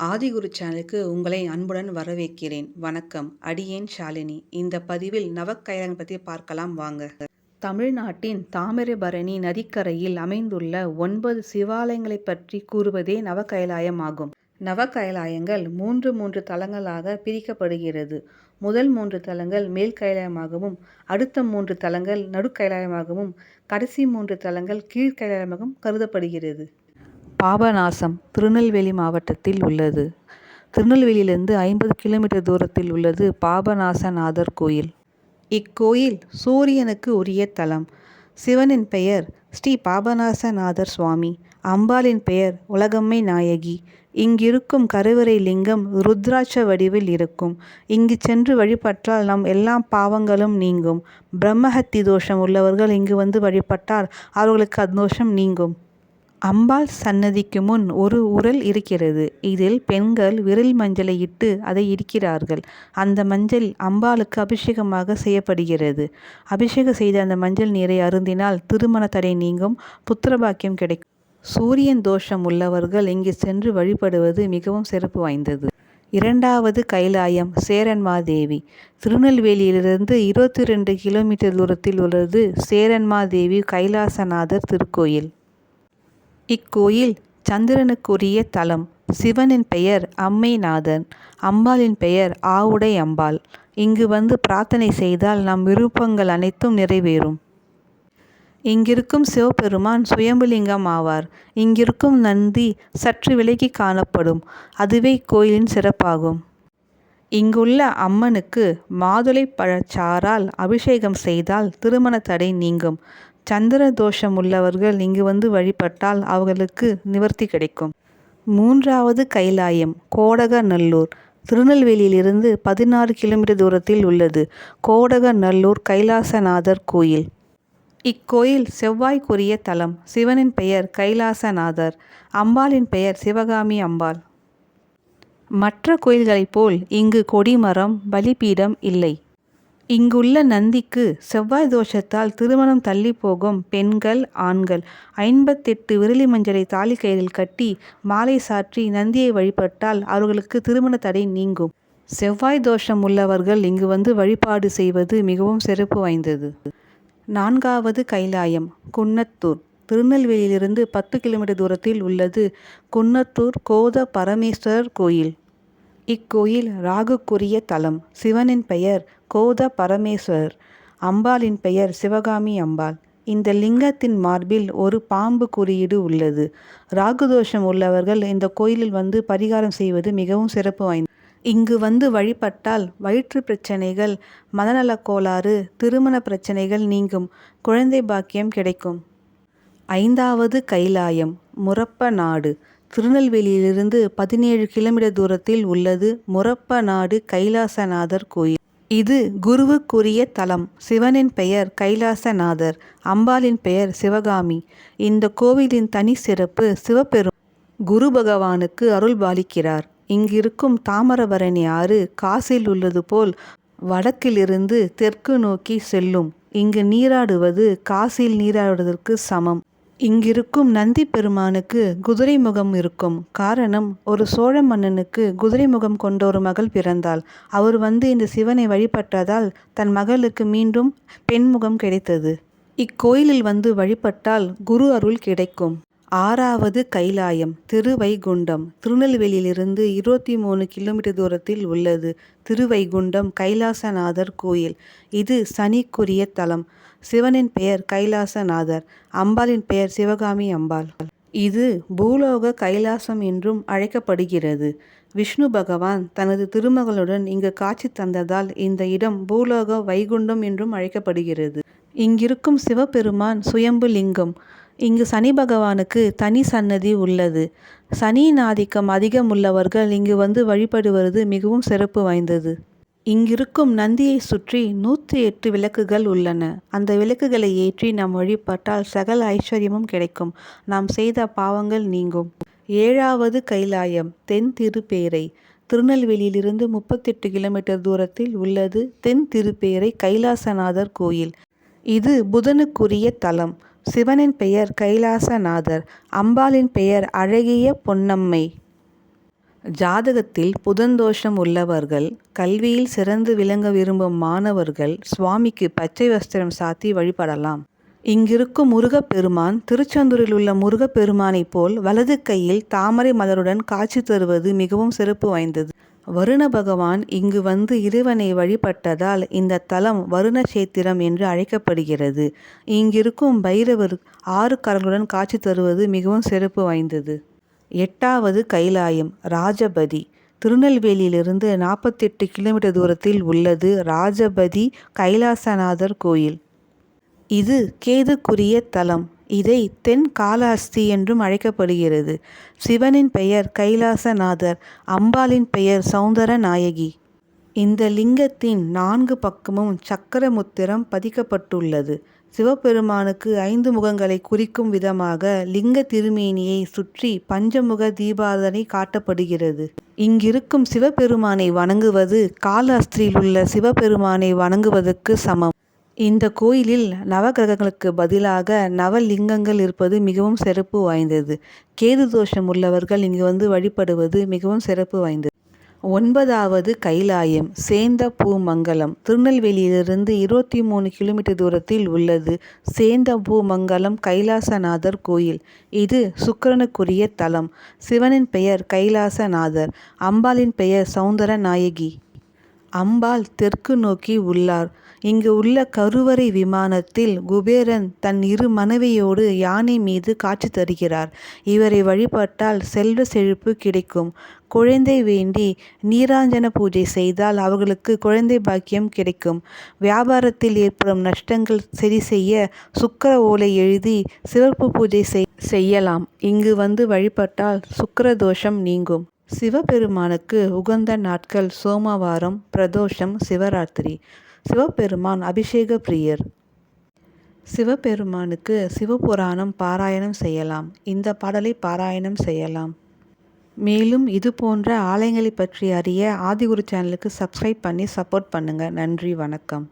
ஆதிகுரு சேனலுக்கு உங்களை அன்புடன் வரவேற்கிறேன். வணக்கம். அடியேன் ஷாலினி. இந்த பதிவில் நவக்கைலாயம் பற்றி பார்க்கலாம் வாங்க. தமிழ்நாட்டின் தாமிரபரணி நதிக்கரையில் அமைந்துள்ள ஒன்பது சிவாலயங்களை பற்றி கூறுவதே நவக்கயலாயமாகும் நவக்கயலாயங்கள் நவகைலாயங்கள் மூன்று மூன்று தலங்களாக பிரிக்கப்படுகிறது. முதல் மூன்று தலங்கள் மேல் கைலாயமாகவும் அடுத்த மூன்று தலங்கள் நடுக்கைலாயமாகவும் கடைசி மூன்று தலங்கள் கீழ்கைலாயமாகவும் கருதப்படுகிறது. பாபநாசம் திருநெல்வேலி மாவட்டத்தில் உள்ளது. திருநெல்வேலியிலிருந்து ஐம்பது கிலோமீட்டர் தூரத்தில் உள்ளது பாபநாசநாதர் கோயில். இக்கோயில் சூரியனுக்கு உரிய தலம். சிவனின் பெயர் ஸ்ரீ பாபநாசநாதர் சுவாமி. அம்பாளின் பெயர் உலகம்மை நாயகி. இங்கிருக்கும் கருவறை லிங்கம் ருத்ராட்ச வடிவில் இருக்கும். இங்கு சென்று வழிபட்டால் நம் எல்லா பாவங்களும் நீங்கும். பிரம்மஹத்தி தோஷம் உள்ளவர்கள் இங்கு வந்து வழிபட்டால் அவர்களுக்கு அத்தோஷம் நீங்கும். அம்பாள் சன்னதிக்கு முன் ஒரு உரல் இருக்கிறது. இதில் பெண்கள் விரல் மஞ்சளை இட்டு அதை இடிக்கிறார்கள். அந்த மஞ்சள் அம்பாளுக்கு அபிஷேகமாக செய்யப்படுகிறது. அபிஷேகம் செய்த அந்த மஞ்சள் நீரை அருந்தினால் திருமண தடை நீங்கும் புத்திரபாக்கியம் கிடைக்கும். சூரியன் தோஷம் உள்ளவர்கள் இங்கு சென்று வழிபடுவது மிகவும் சிறப்பு வாய்ந்தது. இரண்டாவது கைலாயம் சேரன்மாதேவி திருநெல்வேலியிலிருந்து இருபத்தி ரெண்டு கிலோமீட்டர் தூரத்தில் உள்ளது சேரன்மாதேவி கைலாசநாதர் திருக்கோயில். இக்கோயில் சந்திரனுக்குரிய தலம். சிவனின் பெயர் அம்மைநாதன் அம்பாளின் பெயர் ஆவுடை அம்பாள். இங்கு வந்து பிரார்த்தனை செய்தால் நம் விருப்பங்கள் அனைத்தும் நிறைவேறும். இங்கிருக்கும் சிவபெருமான் சுயம்புலிங்கம் ஆவார். இங்கிருக்கும் நந்தி சற்று விலகி காணப்படும். அதுவே கோயிலின் சிறப்பாகும். இங்குள்ள அம்மனுக்கு மாதுளை பழச்சாரால் அபிஷேகம் செய்தால் திருமண தடை நீங்கும். சந்திர தோஷம் உள்ளவர்கள் இங்கு வந்து வழிபட்டால் அவர்களுக்கு நிவர்த்தி கிடைக்கும். மூன்றாவது கைலாயம் கோடகநல்லூர் திருநெல்வேலியிலிருந்து பதினாறு கிலோமீட்டர் தூரத்தில் உள்ளது கோடகநல்லூர் கைலாசநாதர் கோயில். இக்கோயில் செவ்வாய்க்குரிய தலம். சிவனின் பெயர் கைலாசநாதர் அம்பாளின் பெயர் சிவகாமி அம்பாள். மற்ற கோயில்களைப் போல் இங்கு கொடிமரம் பலிபீடம் இல்லை. இங்குள்ள நந்திக்கு செவ்வாய் தோஷத்தால் திருமணம் தள்ளி போகும் பெண்கள் ஆண்கள். ஐம்பத்தெட்டு விரலி மஞ்சளை தாலி கயிறில் கட்டி மாலை சாற்றி நந்தியை வழிபட்டால் அவர்களுக்கு திருமண தடை நீங்கும். செவ்வாய் தோஷம் உள்ளவர்கள் இங்கு வந்து வழிபாடு செய்வது மிகவும் சிறப்பு வாய்ந்தது. நான்காவது கைலாயம் குன்னத்தூர். திருநெல்வேலியிலிருந்து பத்து கிலோமீட்டர் தூரத்தில் உள்ளது குன்னத்தூர் கோத பரமேஸ்வரர் கோயில். இக்கோயில் ராகுக்குரிய தலம். சிவனின் பெயர் கோத பரமேஸ்வரர். அம்பாளின் பெயர் சிவகாமி அம்பாள். இந்த லிங்கத்தின் மார்பில் ஒரு பாம்பு குறியீடு உள்ளது. ராகுதோஷம் உள்ளவர்கள் இந்த கோயிலில் வந்து பரிகாரம் செய்வது மிகவும் சிறப்பு வாய்ந்தது இங்கு வந்து வழிபட்டால் வயிற்று பிரச்சனைகள் மனநலக் கோளாறு திருமண பிரச்சனைகள் நீங்கும். குழந்தை பாக்கியம் கிடைக்கும். ஐந்தாவது கைலாயம் முரப்ப நாடு. திருநெல்வேலியிலிருந்து பதினேழு கிலோமீட்டர் தூரத்தில் உள்ளது முரப்ப நாடு கைலாசநாதர் கோயில். இது குருவுக்குரிய தலம். சிவனின் பெயர் கைலாசநாதர் அம்பாளின் பெயர் சிவகாமி. இந்த கோவிலின் தனி சிறப்பு சிவபெரும். குரு பகவானுக்கு அருள் பாலிக்கிறார். இங்கிருக்கும் தாமரபரணி ஆறு காசில் உள்ளது போல் வடக்கிலிருந்து தெற்கு நோக்கி செல்லும். இங்கு நீராடுவது காசில் நீராடுவதற்கு சமம். இங்கிருக்கும் நந்தி பெருமானுக்கு குதிரை முகம் இருக்கும். காரணம் ஒரு சோழ மன்னனுக்கு குதிரை முகம் கொண்ட ஒரு மகள் பிறந்தாள். அவர் வந்து இந்த சிவனை வழிபட்டதால் தன் மகளுக்கு மீண்டும் பெண்முகம் கிடைத்தது. இக்கோயிலில் வந்து வழிபட்டால் குரு அருள் கிடைக்கும். ஆறாவது கைலாயம் திருவைகுண்டம். திருநெல்வேலியிலிருந்து இருபத்தி மூணு கிலோமீட்டர் தூரத்தில் உள்ளது. திருவைகுண்டம் கைலாசநாதர் கோயில். இது சனிக்குரிய தலம். சிவனின் பெயர் கைலாசநாதர் அம்பாளின் பெயர் சிவகாமி அம்பாள். இது பூலோக கைலாசம் என்றும் அழைக்கப்படுகிறது. விஷ்ணு பகவான் தனது திருமகளுடன் இங்கு காட்சி தந்ததால் இந்த இடம் பூலோக வைகுண்டம் என்றும் அழைக்கப்படுகிறது. இங்கிருக்கும் சிவபெருமான் சுயம்பு லிங்கம். இங்கு சனி பகவானுக்கு தனி சன்னதி உள்ளது. சனியின் ஆதிக்கம் அதிகம் உள்ளவர்கள் இங்கு வந்து வழிபடுவது மிகவும் சிறப்பு வாய்ந்தது. இங்கிருக்கும் நந்தியை சுற்றி நூற்றி எட்டு விளக்குகள் உள்ளன. அந்த விளக்குகளை ஏற்றி நாம் வழிபட்டால் சகல ஐஸ்வர்யமும் கிடைக்கும். நாம் செய்த பாவங்கள் நீங்கும். ஏழாவது கைலாயம் தென் திருப்பேரை. திருநெல்வேலியிலிருந்து முப்பத்தெட்டு கிலோமீட்டர் தூரத்தில் உள்ளது தென் திருப்பேரை கைலாசநாதர் கோயில். இது புதனுக்குரிய தலம். சிவனின் பெயர் கைலாசநாதர். அம்பாளின் பெயர் அழகிய பொன்னம்மை. ஜாதகத்தில் புதந்தோஷம் உள்ளவர்கள் கல்வியில் சிறந்து விளங்க விரும்பும் மாணவர்கள் சுவாமிக்கு பச்சை வஸ்திரம் சாத்தி வழிபடலாம். இங்கிருக்கும் முருகப்பெருமான் திருச்செந்தூரில் உள்ள முருகப்பெருமானைப் போல் வலது கையில் தாமரை மலருடன் காட்சி தருவது மிகவும் சிறப்பு வாய்ந்தது. வருண பகவான் இங்கு வந்து இறைவனை வழிபட்டதால் இந்த தலம் வருண சேத்திரம் என்று அழைக்கப்படுகிறது. இங்கிருக்கும் பைரவர் ஆறு கரங்களுடன் காட்சி தருவது மிகவும் சிறப்பு வாய்ந்தது. எட்டாவது கைலாயம் ராஜபதி. திருநெல்வேலியிலிருந்து நாற்பத்தெட்டு கிலோமீட்டர் தூரத்தில் உள்ளது ராஜபதி கைலாசநாதர் கோயில். இது கேதுக்குரிய தலம். இதை தென் காலாஸ்தி என்றும் அழைக்கப்படுகிறது. சிவனின் பெயர் கைலாசநாதர் அம்பாளின் பெயர் சௌந்தர நாயகி இந்த லிங்கத்தின் நான்கு பக்கமும் சக்கரமுத்திரம் பதிக்கப்பட்டுள்ளது. சிவபெருமானுக்கு ஐந்து முகங்களை குறிக்கும் விதமாக லிங்க திருமேனியை சுற்றி பஞ்சமுக தீபாதனை காட்டப்படுகிறது. இங்கிருக்கும் சிவபெருமானை வணங்குவது காலாஸ்திரியில் உள்ள சிவபெருமானை வணங்குவதற்கு சமம். இந்த கோயிலில் நவகிரகங்களுக்கு பதிலாக நவலிங்கங்கள் இருப்பது மிகவும் சிறப்பு வாய்ந்தது. கேது தோஷம் உள்ளவர்கள் இங்கு வந்து வழிபடுவது மிகவும் சிறப்பு வாய்ந்தது. ஒன்பதாவது கைலாயம் சேந்த பூமங்கலம். திருநெல்வேலியிலிருந்து இருபத்தி மூணு கிலோமீட்டர் தூரத்தில் உள்ளது சேந்த பூமங்கலம் கைலாசநாதர் கோயில். இது சுக்கரனுக்குரிய தலம். சிவனின் பெயர் கைலாசநாதர் அம்பாளின் பெயர் சௌந்தர நாயகி அம்பாள் தெற்கு நோக்கி உள்ளார். இங்கு உள்ள கருவறை விமானத்தில் குபேரன் தன் இரு மனைவியோடு யானை மீது காட்சி தருகிறார். இவரை வழிபட்டால் செல்வ செழிப்பு கிடைக்கும். குழந்தை வேண்டி நீராஞ்சன பூஜை செய்தால் அவர்களுக்கு குழந்தை பாக்கியம் கிடைக்கும். வியாபாரத்தில் ஏற்படும் நஷ்டங்கள் சரி செய்ய சுக்கர ஓலை எழுதி சிவப்பு பூஜை செய்யலாம். இங்கு வந்து வழிபட்டால் சுக்கர தோஷம் நீங்கும். சிவபெருமானுக்கு உகந்த நாட்கள் சோமவாரம் பிரதோஷம் சிவராத்திரி. சிவபெருமான் அபிஷேக பிரியர். சிவபெருமானுக்கு சிவபுராணம் பாராயணம் செய்யலாம். இந்த பாடலை பாராயணம் செய்யலாம். மேலும் இது போன்ற ஆலயங்களை பற்றி அறிய ஆதிகுரு சேனலுக்கு சப்ஸ்கிரைப் பண்ணி சப்போர்ட் பண்ணுங்கள் நன்றி வணக்கம்.